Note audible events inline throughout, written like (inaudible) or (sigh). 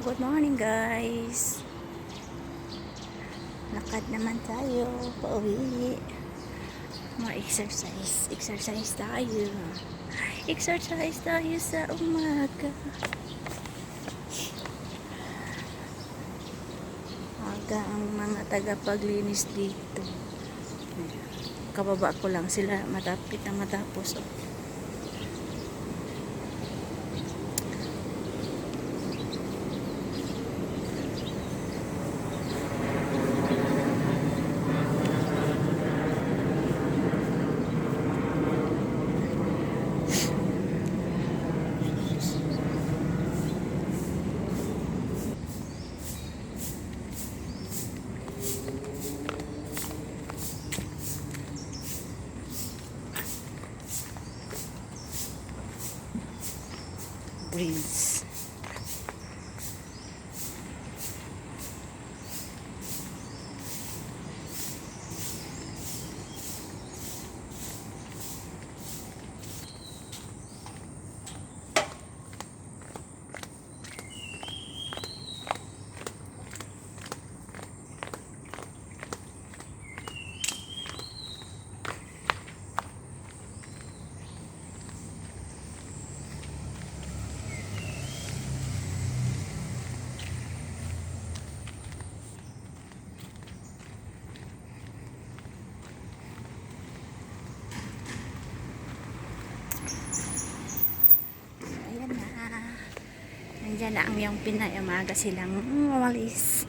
Good morning guys. Lakad naman tayo. Pauwi. Ma-exercise. Exercise tayo. Exercise tayo sa umaga. Aga ang mga tagapaglinis dito. Kababa ko lang sila matapit na matapos. Oh. Breeze. Nandyan na ang yung Pinay. Umaga silang umalis.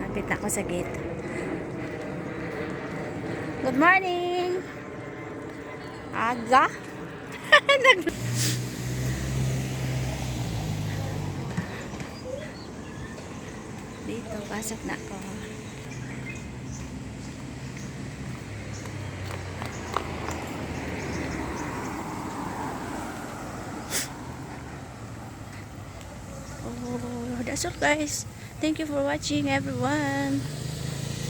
Napit ako sa gate. Good morning! Aga? (laughs) Nag- Dito, pasok na ako. Oh, that's all guys. Thank you for watching everyone.